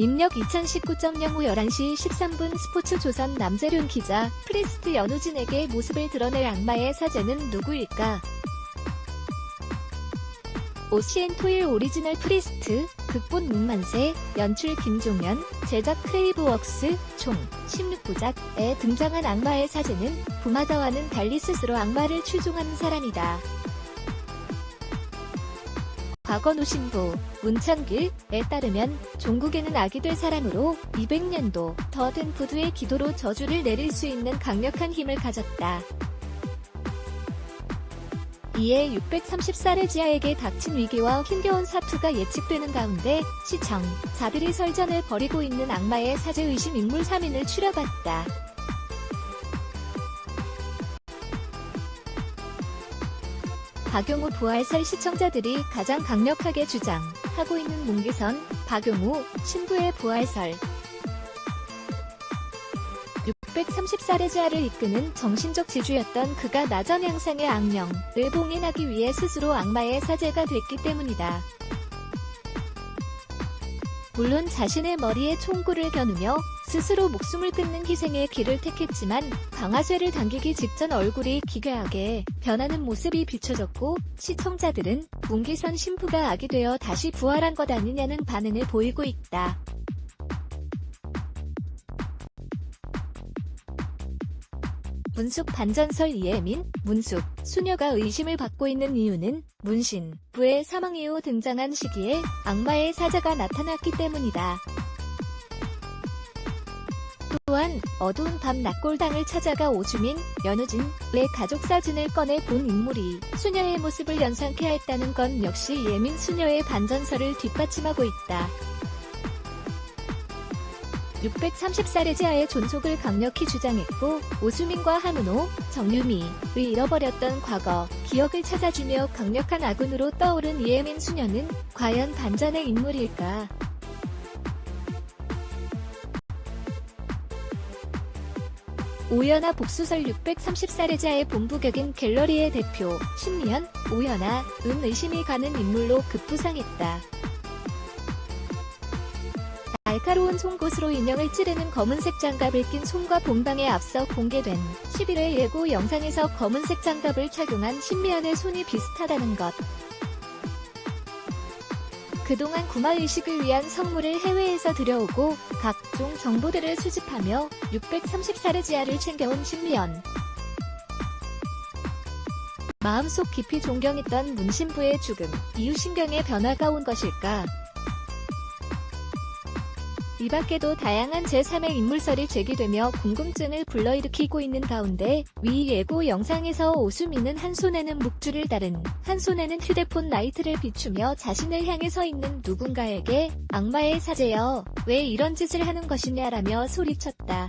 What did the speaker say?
입력 2019.05 11시 13분 스포츠 조선 남재륜 기자 프리스트 연우진에게 모습을 드러낼 악마의 사제는 누구일까? 오시엔 토일 오리지널 프리스트, 극본 문만세, 연출 김종현, 제작 크레이브웍스, 총 16부작에 등장한 악마의 사제는 부마다와는 달리 스스로 악마를 추종하는 사람이다. 과거 노신부, 문창길에 따르면 종국에는 악이 될 사람으로 200년도 더된 부두의 기도로 저주를 내릴 수 있는 강력한 힘을 가졌다. 이에 630사레지아에게 닥친 위기와 힘겨운 사투가 예측되는 가운데 시청 자들이 설전을 벌이고 있는 악마의 사제의심 인물 3인을 추려봤다. 박용우 부활설 시청자들이 가장 강력하게 주장하고 있는 문기선, 박용우, 신부의 부활설. 630사레지아를 이끄는 정신적 지주였던 그가 나전 양상의 악령을 봉인하기 위해 스스로 악마의 사제가 됐기 때문이다. 물론 자신의 머리에 총구를 겨누며 스스로 목숨을 끊는 희생의 길을 택했지만 강화쇠를 당기기 직전 얼굴이 기괴하게 변하는 모습이 비춰졌고 시청자들은 문기선 신부가 악이 되어 다시 부활한 것 아니냐는 반응을 보이고 있다. 문숙 반전설 이예민, 문숙, 수녀가 의심을 받고 있는 이유는 문신, 부의 사망 이후 등장한 시기에 악마의 사자가 나타났기 때문이다. 또한 어두운 밤 낙골당을 찾아가 오주민, 연우진의 가족 사진을 꺼내 본 인물이 수녀의 모습을 연상케 했다는 건 역시 예민 수녀의 반전설을 뒷받침하고 있다. 630살의 존속을 강력히 주장했고 오수민과 한은호, 정유미의 잃어버렸던 과거, 기억을 찾아주며 강력한 아군으로 떠오른 이예민 수녀는 과연 반전의 인물일까? 오연아 복수설 630사례자의 본부격인 갤러리의 대표, 신미연, 오연아, 은 의심이 가는 인물로 급부상했다. 날카로운 송곳으로 인형을 찌르는 검은색 장갑을 낀 손과 본방에 앞서 공개된 11회 예고 영상에서 검은색 장갑을 착용한 신미연의 손이 비슷하다는 것. 그동안 구마의식을 위한 선물을 해외에서 들여오고 각종 정보들을 수집하며 630사르지아를 챙겨온 신미연. 마음속 깊이 존경했던 문신부의 죽음, 이후 신경의 변화가 온 것일까? 이 밖에도 다양한 제3의 인물설이 제기되며 궁금증을 불러일으키고 있는 가운데 위 예고 영상에서 오수미는 한 손에는 묵주를 다른 한 손에는 휴대폰 라이트를 비추며 자신을 향해 서 있는 누군가에게 악마의 사제여 왜 이런 짓을 하는 것이냐라며 소리쳤다.